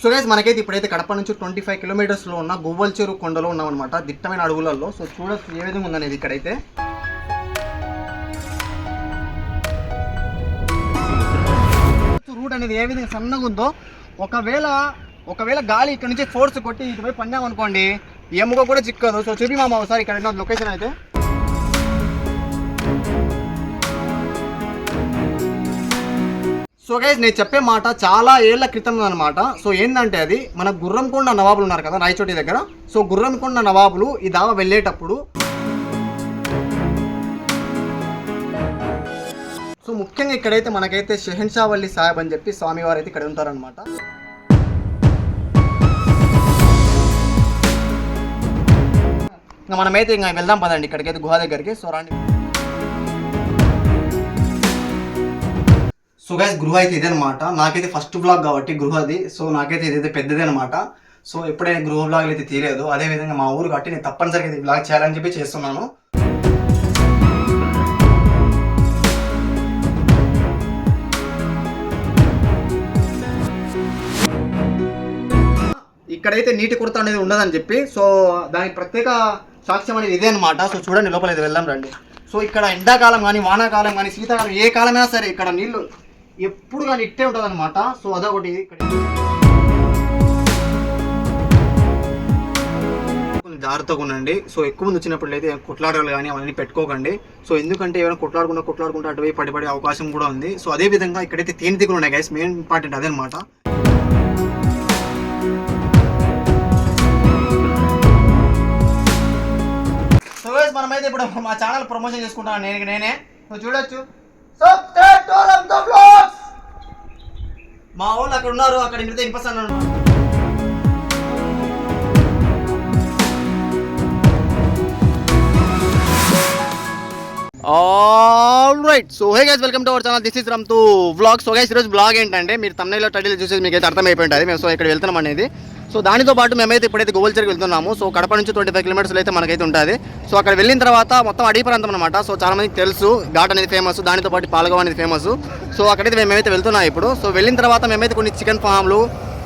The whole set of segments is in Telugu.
సో గైస్ మనకైతే ఇప్పుడైతే కడప నుంచి ట్వంటీ ఫైవ్ కిలోమీటర్స్లో ఉన్న గువ్వల చెరువు కొండలో ఉన్నామన్నమాట. దిట్టమైన అడవులలో సో చూడొచ్చు ఏ విధంగా ఉందనేది ఇక్కడైతే. రూట్ అనేది ఏ విధంగా సన్నగా ఉందో ఒకవేళ ఒకవేళ గాలి ఇక్కడ నుంచి ఫోర్స్ కొట్టి ఇటువైపు పన్నాం అనుకోండి ఎముక కూడా చిక్కదు. సో చూపి మామ ఒకసారి ఇక్కడ లొకేషన్ అయితే. సో గైజ్ నేను చెప్పే మాట చాలా ఏళ్ళ క్రితం అనమాట సో ఏంటంటే అది మన గుర్రంకొండ నవాబులు ఉన్నారు కదా రాయచోటి దగ్గర. సో గుర్రంకొండ నవాబులు ఈ దావ వెళ్ళేటప్పుడు సో ముఖ్యంగా ఇక్కడైతే మనకైతే షెహన్షావల్లి సాహెబ్ అని చెప్పి స్వామివారు అయితే ఇక్కడ ఉంటారనమాట ఇంకా మనమైతే ఇంకా వెళ్దాం పదండి ఇక్కడికైతే గుహ దగ్గరికి. సో రాండి. సో గైస్ గృహ అయితే ఇదనమాట నాకైతే ఫస్ట్ బ్లాగ్ కాబట్టి గృహది సో నాకైతే ఇదైతే పెద్దది అనమాట సో ఎప్పుడైనా గృహ బ్లాగ్లు అయితే తీయలేదు. అదే విధంగా మా ఊరు కాబట్టి నేను తప్పనిసరిగా ఇది బ్లాగ్ చేయాలని చెప్పి చేస్తున్నాను. ఇక్కడైతే నీటి కొరత అనేది ఉండదని చెప్పి సో దానికి ప్రత్యేక సాక్ష్యం అనేది ఇదే అనమాట సో చూడండి లోపల ఇది వెళ్దాం రండి. సో ఇక్కడ ఎండాకాలం కానీ వానాకాలం కానీ శీతాకాలం ఏ కాలమైనా సరే ఇక్కడ నీళ్ళు ఎప్పుడు కానీ ఇట్టే ఉంటుంది అనమాట సో అదొకటి ఇక్కడ. కొంచెం జాగ్రత్తగా ఉండండి. సో ఎక్కువ మంది వచ్చినప్పుడు అయితే కొట్లాడలు కానీ అవన్నీ పెట్టుకోకండి. సో ఎందుకంటే ఏమైనా కొట్లాడుకుంటా కొట్లాడుకుంటా అటువైపు పడిపడే అవకాశం కూడా ఉంది. సో అదే విధంగా ఇక్కడైతే తేనె దిగులు ఉన్నాయి గైస్ మెయిన్ ఇంపార్టెంట్ అదే అనమాట సో మనమైతే ఇప్పుడు మా ఛానల్ ప్రమోషన్ చేసుకుంటాను నేను నేనే. నువ్వు చూడొచ్చు. మా వాళ్ళు అక్కడ ఉన్నారు అక్కడ ఇంటితో ఇంపస్తాను all right so hey guys welcome to our channel this is Ram to vlog so guys ఈరోజు బ్లాగ్ ఏంటంటే మీరు తమిళలో టైటిల్ చూసేది మీకు అయితే అర్థమైపోయి ఉంటుంది. మేము సో ఇక్కడ వెళ్తున్నాం అనేది. సో దానితో పాటు మేమైతే ఇప్పుడైతే గోల్చర్కి వెళ్తున్నాము. సో కడప నుంచి ట్వంటీ ఫైవ్ కిలోమీటర్స్ అయితే మనకైతే ఉంటుంది. సో అక్కడ వెళ్ళిన తర్వాత మొత్తం అడవి ప్రాంతం అనమాట సో చాలా మందికి తెలుసు ఘాట్ అనేది ఫేమస్ దానితో పాటు పాలగవ అనేది ఫేమస్ సో అక్కడైతే మేమైతే వెళ్తున్నాం ఇప్పుడు. సో వెళ్ళిన తర్వాత మేమైతే కొన్ని చికెన్ ఫామ్లు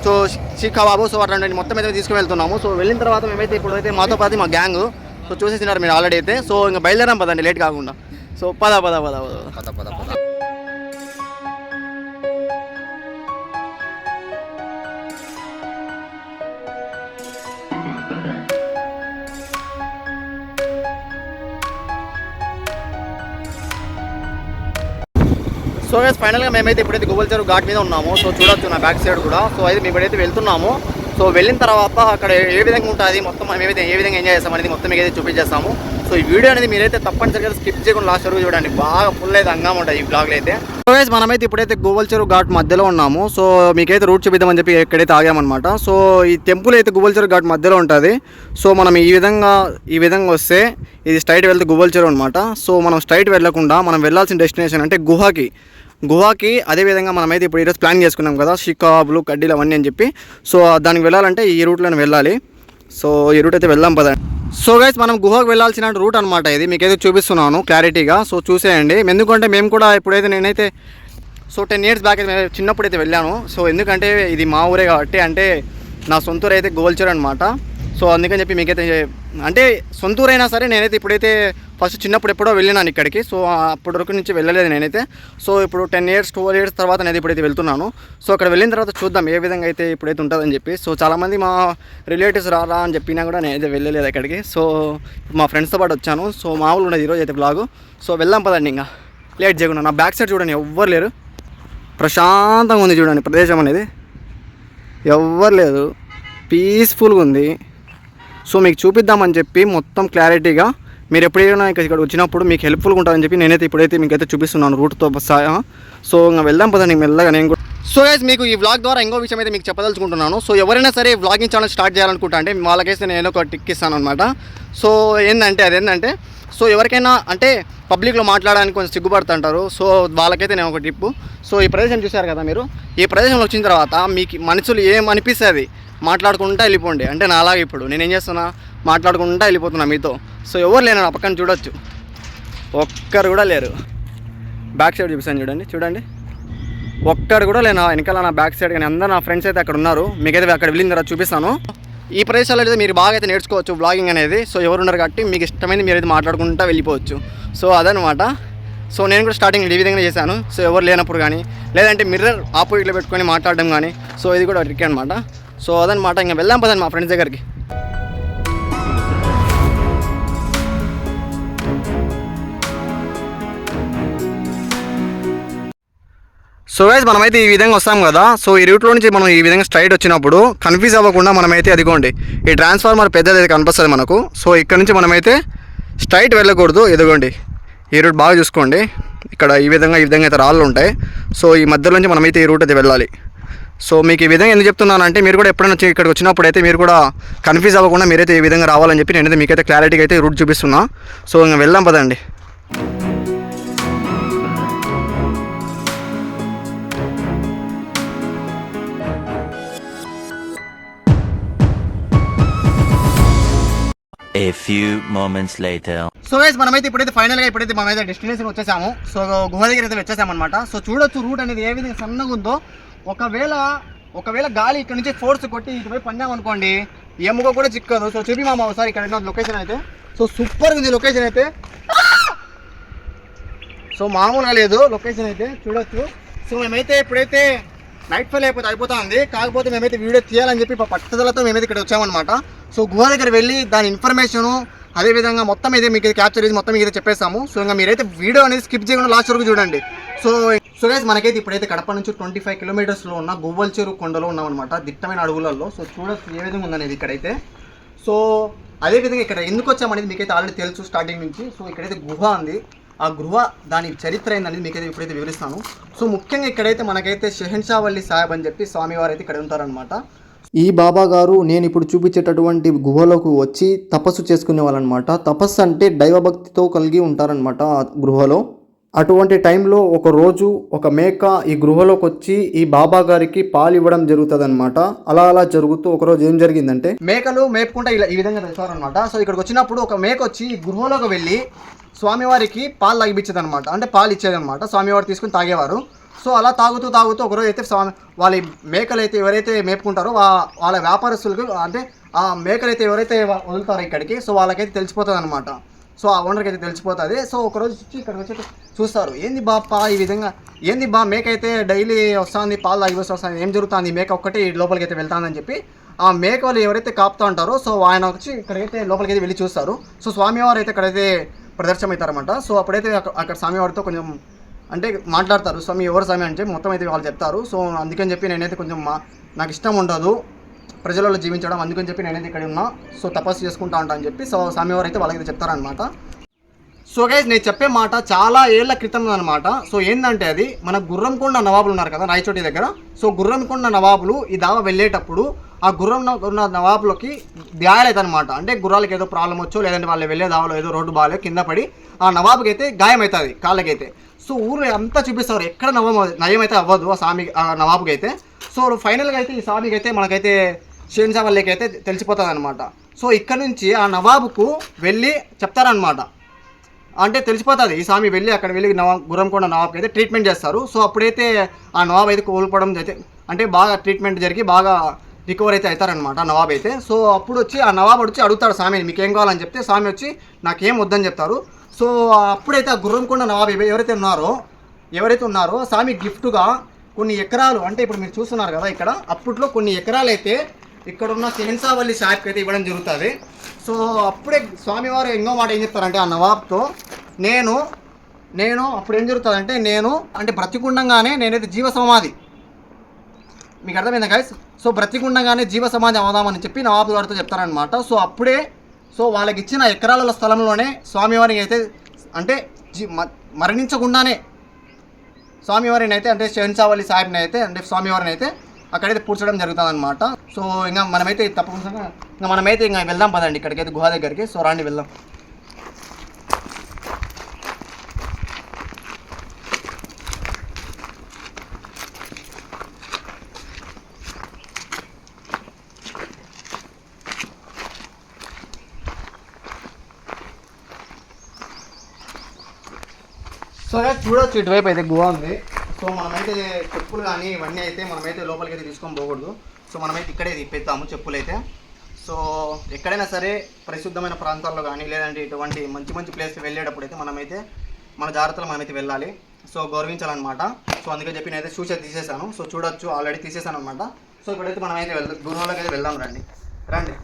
సో షీక్ కబాబు సో అట్లాంటి మొత్తం అయితే తీసుకువెళ్తున్నాము. సో వెళ్ళిన తర్వాత మేమైతే ఇప్పుడు అయితే మాతో పాటు మా గ్యాంగ్ సో చూసేసినారు మీరు ఆల్రెడీ అయితే. సో ఇంకా బయలుదేరాం పదండి లేట్ కాకుండా. సో పద పద. పద పద పద. సో గైస్ ఫైనల్గా మేమైతే ఇప్పుడైతే గూగుల్ చెరువు ఘాట్ మీద ఉన్నాము. సో చూడొచ్చు నా బ్యాక్ సైడ్ కూడా. సో అయితే మేము ఇప్పుడైతే వెళ్తున్నాము. సో వెళ్ళిన తర్వాత అక్కడ ఏ విధంగా ఉంటుంది మొత్తం మేమైతే ఏ విధంగా ఎంజాయ్ చేస్తాం అనేది మొత్తం అయితే చూపించేస్తాము. సో ఈ వీడియో అనేది మీరైతే తప్పనిసరిగా స్కిప్ చేయకుండా లాస్ట్ వరకు చూడండి. బాగా ఫుల్ అయితే అంగా ఉంటుంది ఈ బ్లాగ్లో అయితే. సో గైస్ మనమైతే ఇప్పుడైతే గూగుల్ చెరువు ఘాట్ మధ్యలో ఉన్నాము. సో మీకైతే రూట్ చూపిద్దామని చెప్పి ఎక్కడైతే ఆగామన్నమాట. సో ఈ టెంపుల్ అయితే గూగుల్ చెరువు ఘాట్ మధ్యలో ఉంటుంది. సో మనం ఈ విధంగా ఈ విధంగా వస్తే ఇది స్ట్రైట్ వెళ్తే గూగుల్ చెరువు అనమాట సో మనం స్ట్రైట్ వెళ్ళకుండా మనం వెళ్ళాల్సిన డెస్టినేషన్ అంటే గుహకి. గుహాకి అదేవిధంగా మనమైతే ఇప్పుడు ఈరోజు ప్లాన్ చేసుకున్నాం కదా షికాబులు కడ్డీలు అవన్నీ అని చెప్పి. సో దానికి వెళ్ళాలంటే ఈ రూట్లోనే వెళ్ళాలి. సో ఈ రూట్ అయితే వెళ్దాం పదండి సో గైస్ మనం గుహకు వెళ్ళాల్సిన రూట్ అనమాట ఇది. మీకైతే చూపిస్తున్నాను క్లారిటీగా. సో చూసేయండి. ఎందుకంటే మేము కూడా ఇప్పుడైతే నేనైతే సో టెన్ ఇయర్స్ బ్యాక్ అయితే చిన్నప్పుడు అయితే వెళ్ళాను. సో ఎందుకంటే ఇది మా ఊరే కాబట్టి అంటే నా సొంతూరు అయితే గోల్చర్ అనమాట సో అందుకని చెప్పి మీకైతే అంటే సొంతూరైనా సరే నేనైతే ఇప్పుడైతే ఫస్ట్ చిన్నప్పుడు ఎప్పుడో వెళ్ళినాను ఇక్కడికి. సో అప్పటి వరకు నుంచి వెళ్ళలేదు నేనైతే. సో ఇప్పుడు టెన్ ఇయర్స్ ట్వెల్వ్ ఇయర్స్ తర్వాత నేను ఇప్పుడైతే వెళ్తున్నాను. సో అక్కడ వెళ్ళిన తర్వాత చూద్దాం ఏ విధంగా అయితే ఇప్పుడైతే ఉంటుందని చెప్పి. సో చాలామంది మా రిలేటివ్స్ రారా అని చెప్పినా కూడా నేనైతే వెళ్ళలేదు అక్కడికి సో మా ఫ్రెండ్స్తో పాటు వచ్చాను. సో మామూలు ఉన్నది ఈరోజు అయితే బ్లాగు సో వెళ్దాం పదండి ఇంకా. లేట్ చేయకుండా. నా బ్యాక్ సైడ్ చూడండి ఎవ్వరు లేరు. ప్రశాంతంగా ఉంది చూడండి ప్రదేశం అనేది. ఎవ్వరు లేదు పీస్ఫుల్గా ఉంది. సో మీకు చూపిద్దామని చెప్పి మొత్తం క్లారిటీగా మీరు ఎప్పుడైనా ఇక్కడ ఇక్కడ వచ్చినప్పుడు మీకు హెల్ప్ఫుల్గా ఉంటుందని చెప్పి నేనైతే ఇప్పుడైతే మీకైతే చూపిస్తున్నాను రూట్తో సహా. సో ఇంకా వెళ్దాం పదండి మెల్లగా నేను కూడా. సో గైస్ మీకు ఈ వ్లాగ్ ద్వారా ఇంకో విషయం అయితే మీకు చెప్పదలుచుకుంటున్నాను. సో ఎవరైనా సరే వ్లాగింగ్ ఛానల్ స్టార్ట్ చేయాలనుకుంటా అంటే వాళ్ళకైతే నేను ఒక టిక్ ఇస్తాను అనమాట సో ఏంటంటే అదేంటంటే సో ఎవరికైనా అంటే పబ్లిక్లో మాట్లాడడానికి కొంచెం సిగ్గుపడుతుంటారు. సో వాళ్ళకైతే నేను ఒక టిప్పు సో ఈ ప్రదేశం చూశారు కదా మీరు? ఈ ప్రదేశంలో వచ్చిన తర్వాత మీకు మనసులు ఏం అనిపిస్తుంది మాట్లాడుకుంటా వెళ్ళిపోండి. అంటే నా అలాగే ఇప్పుడు. నేను ఏం చేస్తున్నా? మాట్లాడుకుంటా వెళ్ళిపోతున్నా మీతో. సో ఎవరు లేరు నా పక్కన చూడొచ్చు. ఒక్కరు కూడా లేరు. బ్యాక్ సైడ్ చూపిస్తాను చూడండి. చూడండి. ఒక్కడు కూడా లేనా వెనకాల నా బ్యాక్ సైడ్ కానీ అందరూ నా ఫ్రెండ్స్ అయితే అక్కడ ఉన్నారు. మీకైతే అక్కడ వెళ్ళిన తర్వాత చూపిస్తాను. ఈ ప్రదేశాల్లో అయితే మీరు బాగా అయితే నేర్చుకోవచ్చు బ్లాగింగ్ అనేది. సో ఎవరు ఉన్నారు కాబట్టి మీకు ఇష్టమైంది మీరు అయితే మాట్లాడుకుంటూ వెళ్ళిపోవచ్చు. సో అదనమాట సో నేను కూడా స్టార్టింగ్ ఈ విధంగా చేశాను. సో ఎవరు లేనప్పుడు కానీ లేదంటే మిర్రర్ ఆపోజిట్లో పెట్టుకొని మాట్లాడడం కానీ సో ఇది కూడా ట్రిక్ అనమాట సో అదనమాట ఇంకా వెళ్దాం పదండి మా ఫ్రెండ్స్ దగ్గరికి. సో గైస్ మనమైతే ఈ విధంగా వస్తాం కదా. సో ఈ రూట్లో నుంచి మనం ఈ విధంగా స్ట్రైట్ వచ్చినప్పుడు కన్ఫ్యూజ్ అవ్వకుండా మనమైతే అదిగోండి ఈ ట్రాన్స్ఫార్మర్ పెద్దది అయితే కనిపిస్తుంది మనకు. సో ఇక్కడ నుంచి మనమైతే స్ట్రైట్ వెళ్ళకూడదు ఎదుగోండి ఈ రూట్ బాగా చూసుకోండి. ఇక్కడ ఈ విధంగా ఈ విధంగా అయితే రాళ్ళు ఉంటాయి. సో ఈ మధ్యలో నుంచి మనమైతే ఈ రూట్ అయితే వెళ్ళాలి. సో మీకు ఈ విధంగా ఎందుకు చెప్తున్నానంటే మీరు కూడా ఎప్పుడైనా వచ్చి ఇక్కడికి వచ్చినప్పుడు అయితే మీరు కూడా కన్ఫ్యూజ్ అవ్వకుండా మీరైతే ఈ విధంగా రావాలని చెప్పి నేనైతే మీకైతే క్లారిటీగా అయితే రూట్ చూపిస్తున్నా. సో ఇంకా వెళ్దాం పదండి. A few moments later. So guys మనమైతే ఇప్పుడైతే ఫైనల్గా ఇప్పుడైతే మనమైతే డెస్టినేషన్ వచ్చేసాము. సో గుహ దగ్గర అయితే వచ్చేసామన్నమాట. సో చూడొచ్చు రూట్ అనేది ఏ విధంగా సన్నగా ఉందో. ఒకవేళ ఒకవేళ గాలి ఇక్కడ నుంచి ఫోర్స్ కొట్టి ఇటువైపు పన్నాం అనుకోండి ఎముక కూడా చిక్కదు. సో చూపి మామ ఒకసారి ఇక్కడ లొకేషన్ అయితే. సో సూపర్ ఉంది లొకేషన్ అయితే. సో మామూలుగా లేదు లొకేషన్ అయితే. చూడొచ్చు. సో మేమైతే ఇప్పుడైతే నైట్ ఫైల్ అయిపోతే అయిపోతుంది. కాకపోతే మేమైతే వీడియో తీయాలని చెప్పి పట్టుదలతో మేమైతే ఇక్కడ వచ్చామన్నమాట. సో గుహ దగ్గర వెళ్ళి దాని ఇన్ఫర్మేషను అదేవిధంగా మొత్తం అయితే మీకు క్యాప్చర్ చేసి మొత్తం మీకు చెప్పేస్తాము. సో ఇంకా మీరైతే వీడియో అనేది స్కిప్ చేయకుండా లాస్ట్ వరకు చూడండి. సో సో గైస్ మనకైతే ఇప్పుడైతే కడప నుంచి ట్వంటీ ఫైవ్ కిలోమీటర్స్లో ఉన్న గువ్వల్ చెరువు కొండలో ఉన్నామన్నమాట. దిట్టమైన అడవులలో సో చూడొచ్చు ఏ విధంగా ఉందనేది ఇక్కడైతే. సో అదేవిధంగా ఇక్కడ ఎందుకు వచ్చామనేది మీకైతే ఆల్రెడీ తెలుసు స్టార్టింగ్ నుంచి. సో ఇక్కడైతే గుహ ఉంది. ఆ గృహ దాని చరిత్ర ఏందనేది మీకైతే ఇప్పుడైతే వివరిస్తాను. సో ముఖ్యంగా ఇక్కడైతే మనకైతే షెహన్షావల్లి సాహెబ్ అని చెప్పి స్వామివారు అయితే ఇక్కడ ఉంటారనమాట ఈ బాబా గారు నేను ఇప్పుడు చూపించేటటువంటి గుహలోకి వచ్చి తపస్సు చేసుకునే వాళ్ళనమాట తపస్సు అంటే దైవభక్తితో కలిగి ఉంటారనమాట ఆ గృహలో. అటువంటి టైంలో ఒక రోజు ఒక మేక ఈ గృహలోకి వచ్చి ఈ బాబా గారికి పాలు ఇవ్వడం జరుగుతుంది అనమాట అలా అలా జరుగుతూ ఒక రోజు ఏం జరిగిందంటే మేకలు మేపుకుంటా ఇలా ఈ విధంగా తెచ్చారనమాట సో ఇక్కడికి వచ్చినప్పుడు ఒక మేక వచ్చి ఈ గృహలోకి వెళ్ళి స్వామివారికి పాలు తాగిపించేది అనమాట అంటే పాలు ఇచ్చేదనమాట స్వామివారు తీసుకుని తాగేవారు. సో అలా తాగుతూ తాగుతూ ఒకరోజు అయితే స్వామి వాళ్ళ మేకలు అయితే ఎవరైతే మేపుకుంటారో వాళ్ళ వ్యాపారస్తులకు అంటే ఆ మేకలు అయితే ఎవరైతే వదులుతారో ఇక్కడికి సో వాళ్ళకైతే తెలిసిపోతుంది అనమాట సో ఆ ఓనర్కి అయితే తెలిసిపోతుంది. సో ఒకరోజు వచ్చి ఇక్కడికి వచ్చి చూస్తారు. ఏంది బాపా ఈ విధంగా? ఏంది బా మేక అయితే డైలీ వస్తుంది పాలు తాగి వస్తుంది ఏం జరుగుతుంది? మేక ఒక్కటి లోపలికి అయితే వెళ్తానని చెప్పి ఆ మేక వాళ్ళు ఎవరైతే కాపుతా ఉంటారో సో ఆయన వచ్చి ఇక్కడికైతే లోపలికి అయితే వెళ్ళి చూస్తారు. సో స్వామివారు అయితే ఇక్కడైతే ప్రదర్శనమవుతారన్నమాట. సో అప్పుడైతే అక్కడ అక్కడ స్వామివారితో కొంచెం అంటే మాట్లాడతారు. స్వామి ఎవరు స్వామి అంటే మొత్తం అయితే వాళ్ళు చెప్తారు. సో అందుకని చెప్పి నేనైతే కొంచెం మా నాకు ఇష్టం ఉండదు. ప్రజలలో జీవించడం అందుకని చెప్పి నేనైతే ఇక్కడ ఉన్నా. సో తపస్సు చేసుకుంటా ఉంటా అని చెప్పి సో స్వామివారు అయితే వాళ్ళకి చెప్తారనమాట సో గైజ్ నేను చెప్పే మాట చాలా ఏళ్ళ క్రితం అనమాట సో ఏంటంటే అది మన గుర్రంకొండ నవాబులు ఉన్నారు కదా రాయచోటి దగ్గర. సో గుర్రంకొండ నవాబులు ఈ దావ వెళ్ళేటప్పుడు ఆ గుర్రం ఉన్న నవాబులకి గాయాలైతనమాట అంటే గుర్రాలకి ఏదో ప్రాబ్లం వచ్చో లేదంటే వాళ్ళు వెళ్ళే దావలో ఏదో రోడ్డు బాగాలే కింద పడి ఆ నవాబుకి అయితే గాయం అవుతుంది కాళ్ళకైతే. సో ఊరు అంతా చూపిస్తారు ఎక్కడ నవం నయం అయితే అవ్వదు ఆ స్వామి ఆ నవాబుకి అయితే సో ఫైనల్గా అయితే ఈ స్వామికి అయితే మనకైతే షేన్సావల్లికి అయితే తెలిసిపోతుంది అనమాట సో ఇక్కడ నుంచి ఆ నవాబుకు వెళ్ళి చెప్తారనమాట అంటే తెలిసిపోతుంది ఈ స్వామి వెళ్ళి అక్కడ వెళ్ళి నవా గురంకొండ నవాబ్కి అయితే ట్రీట్మెంట్ చేస్తారు. సో అప్పుడైతే ఆ నవాబ్ అయితే కోల్పోవడం అయితే అంటే బాగా ట్రీట్మెంట్ జరిగి బాగా రికవర్ అయితే అవుతారనమాట ఆ నవాబ్ అయితే. సో అప్పుడు వచ్చి ఆ నవాబ్ వచ్చి అడుగుతాడు స్వామిని మీకు ఏం కావాలని చెప్తే స్వామి వచ్చి నాకేం వద్దని చెప్తారు. సో అప్పుడైతే ఆ గుర్రంకొండ నవాబ్ ఎవరైతే ఉన్నారో ఎవరైతే ఉన్నారో స్వామి గిఫ్ట్గా కొన్ని ఎకరాలు అంటే ఇప్పుడు మీరు చూస్తున్నారు కదా ఇక్కడ అప్పట్లో కొన్ని ఎకరాలు అయితే ఇక్కడ ఉన్న సెహన్సావల్లి షాప్కి అయితే ఇవ్వడం జరుగుతుంది. సో అప్పుడే స్వామివారు ఇంకో మాట ఏం చెప్తారంటే ఆ నవాబ్తో నేను నేను అప్పుడు ఏం జరుగుతుందంటే నేను అంటే బ్రతికుండంగానే నేనైతే జీవ సమాధి మీకు అర్థమైందా గైస్ సో బ్రతికుండంగానే జీవ సమాధి అవుదామని చెప్పి నవాబు గారితో చెప్తారనమాట సో అప్పుడే సో వాళ్ళకి ఇచ్చిన ఎకరాల స్థలంలోనే స్వామివారికి అయితే అంటే జీ మ- మరణించకుండానే స్వామివారిని అయితే అంటే షెన్సావల్లి సాహెబ్ని అయితే అంటే స్వామివారిని అయితే అక్కడైతే పూడ్చడం జరుగుతుంది అనమాట సో ఇంకా మనమైతే తప్పకుండా ఇంకా మనమైతే ఇంకా వెళ్దాం పదండి ఇక్కడికైతే గుహ దగ్గరికి. సో రాండి వెళ్దాం. సో చూడొచ్చు ఇటువైపు అయితే గుహ ఉంది. సో మనమైతే చెప్పులు కానీ ఇవన్నీ అయితే మనమైతే లోపలికి అయితే తీసుకొని పోకూడదు. సో మనమైతే ఇక్కడే తిప్పేస్తాము చెప్పులు అయితే సో ఎక్కడైనా సరే పరిశుద్ధమైన ప్రాంతాల్లో కానీ లేదంటే ఇటువంటి మంచి మంచి ప్లేస్ వెళ్ళేటప్పుడు అయితే మనమైతే మన జాగ్రత్తలు మనమైతే వెళ్ళాలి. సో గౌరవించాలన్నమాట. సో అందుకే చెప్పి నేనైతే షూస్ అయితే తీసేసాను సో చూడొచ్చు ఆల్రెడీ తీసేసాను అనమాట సో ఇప్పుడైతే మనమైతే వెళ్దాం దూరంలోకి అయితే వెళ్దాం రండి. రండి.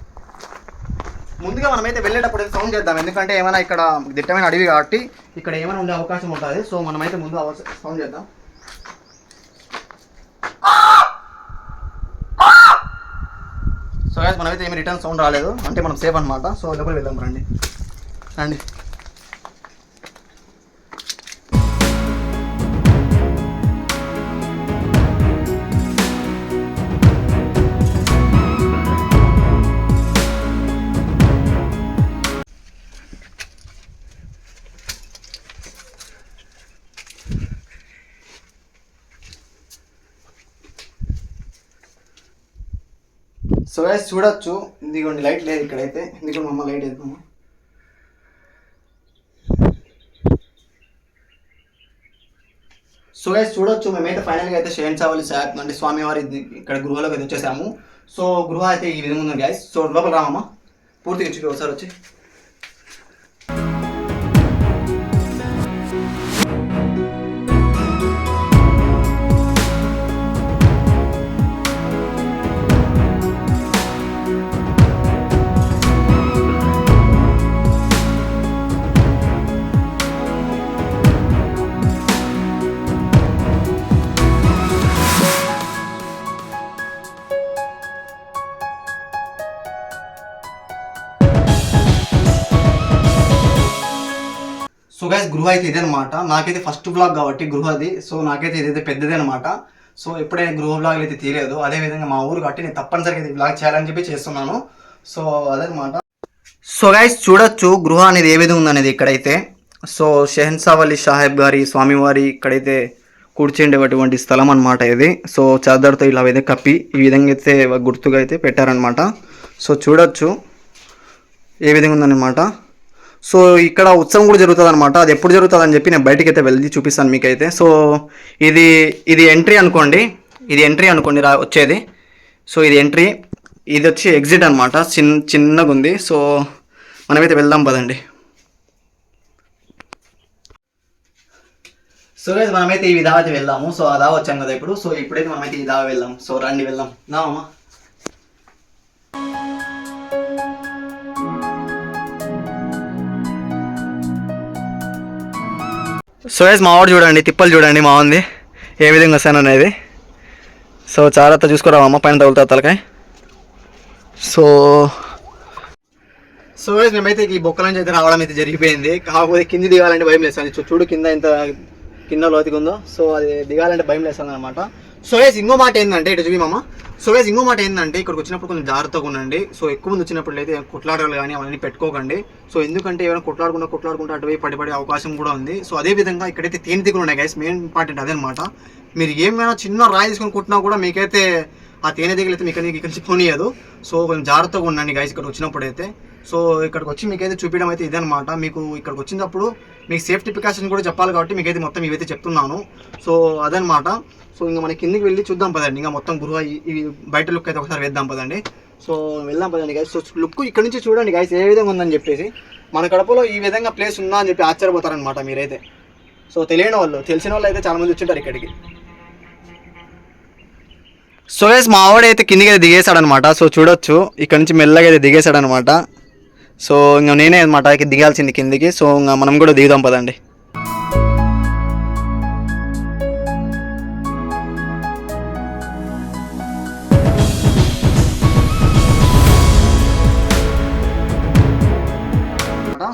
ముందుగా మనమైతే వెళ్ళేటప్పుడు అయితే సౌండ్ చేద్దాం. ఎందుకంటే ఏమైనా ఇక్కడ దిట్టమైన అడవి కాబట్టి ఇక్కడ ఏమైనా ఉండే అవకాశం ఉంటుంది. సో మనమైతే ముందు సౌండ్ చేద్దాం సో guys, మనమైతే ఏమి రిటర్న్ సౌండ్ రాలేదు. అంటే మనం సేఫ్ అనమాట సో లోపలికి వెళ్దాం రండి. రండి. సో గైస్ చూడొచ్చు. ఇదిగోండి లైట్ లేదు ఇక్కడైతే. ఇదిగోండి మా లైట్ వేద్దాము? సో గైస్ చూడొచ్చు. మేమైతే ఫైనల్గా అయితే షేన్ చావాలి సార్ అంటే స్వామివారి ఇక్కడ గృహలోకి అయితే వచ్చేసాము. సో గృహ అయితే ఈ విధంగా ఉంది గైస్ సో లోపల రామమ్మ. పూర్తిగా చూపి ఒకసారి వచ్చి. సో గైస్ గృహ అయితే ఇదే అనమాట నాకైతే ఫస్ట్ బ్లాగ్ కాబట్టి గృహది సో నాకైతే ఇదైతే పెద్దది అనమాట సో ఎప్పుడైనా గృహ బ్లాగ్ అయితే తీయలేదు. అదే విధంగా మా ఊరు కాబట్టి నేను తప్పనిసరిగా ఇది బ్లాగ్ చేయాలని చెప్పి చేస్తున్నాను. సో అదనమాట సో గైస్ చూడొచ్చు గృహ అనేది ఏ విధంగా ఉందనేది ఇక్కడైతే. సో షెహన్సావ్ షాహెబ్ సాహెబ్ గారి స్వామివారి ఇక్కడైతే కూర్చుండేటువంటి స్థలం అనమాట ఇది. సో చాదర్తో ఇలా అయితే కప్పి ఈ విధంగా అయితే గుర్తుగా అయితే పెట్టారనమాట సో చూడొచ్చు ఏ విధంగా ఉందన్నమాట. సో ఇక్కడ ఉత్సవం కూడా జరుగుతుంది అనమాట అది ఎప్పుడు జరుగుతుంది అని చెప్పి నేను బయటికి అయితే వెళ్ళి చూపిస్తాను మీకైతే. సో ఇది ఇది ఎంట్రీ అనుకోండి. ఇది ఎంట్రీ అనుకోండి రా వచ్చేది. సో ఇది ఎంట్రీ ఇది వచ్చి ఎగ్జిట్ అనమాట చిన్న చిన్నగా ఉంది. సో మనమైతే వెళ్దాం పదండి. సో గైస్ మనమైతే ఈ దావా అయితే వెళ్దాము. సో అదా వచ్చాం కదా ఇప్పుడు. సో ఇప్పుడైతే మనమైతే ఈ దావా వెళ్దాం. సో రండి వెళ్దాం. దావమ్మా సో గైస్ మా వాడు చూడండి తిప్పలు చూడండి మా ఉంది ఏ విధంగా వస్తాను అనేది. సో జాగ్రత్త చూసుకోరామమ్మ పైన తగులుతా తలకాయ. సో సో గైస్ మేమైతే ఈ బొక్కల నుంచి అయితే రావడం అయితే జరిగిపోయింది. కాకపోతే కింది దిగాలంటే భయం లేస్తుంది చూడు కింద ఎంత కింద లోతుగా ఉందో. సో అది దిగాలంటే భయం లేస్తుంది అనమాట సో గైస్ ఇంకో మాట ఏంటంటే ఇటు చూపి మామ. సో గైస్ ఇంకో మాట ఏంటంటే ఇక్కడికి వచ్చినప్పుడు కొంచెం జాగ్రత్తగా ఉండండి. సో ఎక్కువ మంది వచ్చినప్పుడు అయితే కొట్లాడాలి కానీ అవన్నీ పెట్టుకోకండి. సో ఎందుకంటే ఏమైనా కొట్లాడకుండా కొట్లాడుకుంటే అటువైపు పడిపడే అవకాశం కూడా ఉంది. సో అదే విధంగా ఇక్కడైతే తేనె దిగులు ఉన్నాయి గైస్ మెయిన్ ఇంపార్టెంట్ అదనమాట మీరు ఏమైనా చిన్న రాయి తీసుకొని కుట్టినా కూడా మీకైతే ఆ తేనె దిగులు అయితే మీకు ఇక్కడ నుంచి పోనీయదు. సో కొంచెం జాగ్రత్తగా ఉండండి గైస్ ఇక్కడ వచ్చినప్పుడు అయితే సో ఇక్కడికి వచ్చి మీకైతే చూపించడం అయితే ఇదనమాట మీకు ఇక్కడికి వచ్చినప్పుడు మీకు సేఫ్టీ ప్రికాషన్ కూడా చెప్పాలి కాబట్టి మీకైతే మొత్తం ఇవైతే చెప్తున్నాను. సో అదనమాట సో ఇంకా మన కిందికి వెళ్ళి చూద్దాం పదండి. ఇంకా మొత్తం గృహ ఇవి బయట లుక్ అయితే ఒకసారి వేద్దాం పదండి. సో వెళ్దాం పదండి గైస్ సో లుక్ ఇక్కడ నుంచి చూడండి గైస్ ఏ విధంగా ఉందని చెప్పేసి. మన కడపలో ఈ విధంగా ప్లేస్ ఉందా అని చెప్పి ఆశ్చర్యపోతారనమాట మీరైతే. సో తెలియని వాళ్ళు తెలిసిన వాళ్ళు అయితే చాలామంది వచ్చింటారు ఇక్కడికి. సో గైస్ మా కిందికి అయితే దిగేశాడు అనమాట సో చూడొచ్చు ఇక్కడ నుంచి మెల్లగా అయితే దిగేశాడు అనమాట సో ఇంకా నేనే అనమాట దిగాల్సింది కిందికి. సో ఇంకా మనం కూడా దిగుదాం పదండి.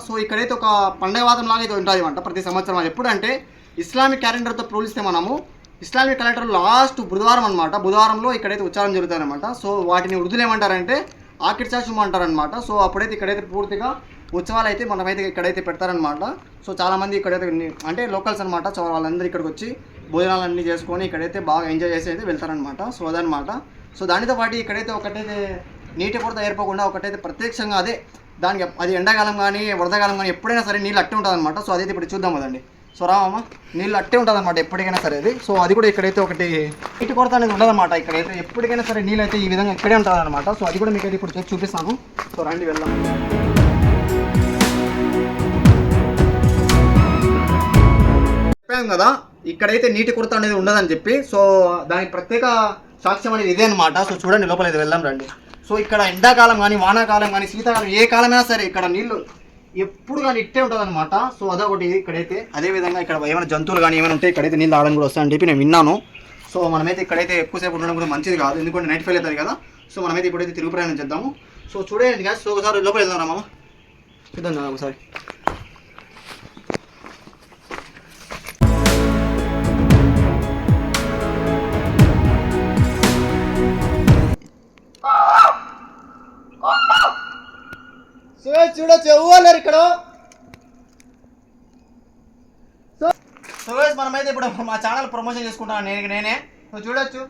సో ఇక్కడైతే ఒక పండగ వాతం లాగా అయితే ఉంటుంది అనమాట ప్రతి సంవత్సరం. ఎప్పుడంటే ఇస్లామిక్ క్యాలెండర్తో పోలిస్తే మనము ఇస్లామిక్ క్యాలెండర్ లాస్ట్ బుధవారం అనమాట బుధవారంలో ఇక్కడైతే ఉచ్చారణ జరుగుతుందన్నమాట సో వాటిని ఉర్దూలు ఏమంటారంటే ఆకిడ్ చాషం అంటారనమాట సో అప్పుడైతే ఇక్కడైతే పూర్తిగా ఉత్సవాలు అయితే మనమైతే ఇక్కడైతే పెడతారనమాట సో చాలామంది ఇక్కడైతే అంటే లోకల్స్ అనమాట సో వాళ్ళందరూ ఇక్కడికి వచ్చి భోజనాలన్నీ చేసుకొని ఇక్కడైతే బాగా ఎంజాయ్ చేసి అయితే వెళ్తారనమాట సో అదనమాట సో దానితో పాటు ఇక్కడైతే ఒకటైతే నీటి కొరత ఏర్పకుండా ఒకటైతే ప్రత్యక్షంగా అదే దానికి అది ఎండాకాలం కానీ వరదకాలం కానీ ఎప్పుడైనా సరే నీళ్ళు అట్టి ఉంటుంది అనమాట సో అదైతే ఇప్పుడు చూద్దాం కదండి సో రామమ్మ నీళ్ళు అట్టే ఉంటుంది అనమాట ఎప్పటికైనా సరే అది. సో అది కూడా ఇక్కడైతే ఒకటి ఇటు కొరత అనేది ఉండదన్నమాట ఇక్కడైతే. ఎప్పటికైనా సరే నీళ్ళు అయితే ఈ విధంగా ఇక్కడే ఉంటుంది అనమాట సో అది కూడా మీకు అయితే ఇప్పుడు చూపిస్తాను. సో రండి వెళ్దాం. చెప్పాను కదా ఇక్కడైతే నీటి కొరత అనేది ఉండదని చెప్పి సో దానికి ప్రత్యేక సాక్ష్యం అనేది ఇదే అనమాట సో చూడండి లోపల ఇది వెళ్దాం రండి. సో ఇక్కడ ఎండాకాలం కానీ వానాకాలం కానీ శీతాకాలం ఏ కాలమైనా సరే ఇక్కడ నీళ్ళు ఎప్పుడు కానీ ఇట్టే ఉంటుంది అనమాట సో అదొకటి ఇక్కడైతే. అదే విధంగా ఇక్కడ ఏమైనా జంతువులు కానీ ఏమైనా ఉంటే ఇక్కడైతే నీళ్ళు ఆడడం కూడా వస్తాయని చెప్పి నేను విన్నాను. సో మనమైతే ఇక్కడైతే ఎక్కువసేపు ఉండడం కూడా మంచిది కాదు. ఎందుకంటే నైట్ ఫెయిల్ అవుతుంది కదా. సో మనమైతే ఇప్పుడైతే తిరుగు ప్రయాణం చేద్దాము. సో చూడండి guys, సో ఒకసారి లోపల వెళ్దాం రామా చూద్దాం కదా ఒకసారి ఎవ్వలేరు ఇక్కడ? సో సో guys, మనమైతే ఇప్పుడు మా ఛానల్ ప్రమోషన్ చేసుకుంటాను నేను నేనే. సో చూడొచ్చు.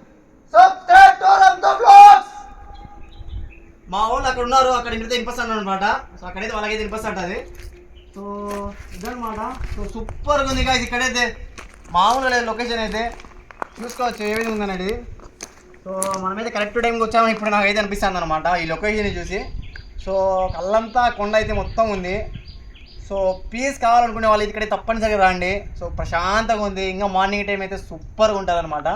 సబ్స్క్రైబ్ టు రంతో బ్లాగ్స్ మా వాళ్ళు అక్కడ ఉన్నారు. అక్కడ ఇంటితో వినిపిస్తాను అనమాట సో అక్కడైతే వాళ్ళకైతే వినిపిస్తుంటుంది. సో ఇదన్నమాట. సో సూపర్గా ఉంది guys. ఇక్కడైతే మామూలుగా లేదు. లొకేషన్ అయితే చూసుకోవచ్చు. ఏ విధంగా ఉందనేది. సో మనమైతే కరెక్ట్ టైంకి వచ్చాము. ఇప్పుడు నాకైతే అనిపిస్తుంది అనమాట ఈ లొకేషన్ చూసి. సో కళ్ళంతా కొండ అయితే మొత్తం ఉంది. సో పీస్ కావాలనుకునే వాళ్ళు ఇక్కడ తప్పనిసరిగా రండి. సో ప్రశాంతంగా ఉంది. ఇంకా మార్నింగ్ టైం అయితే సూపర్గా ఉంటుంది అనమాట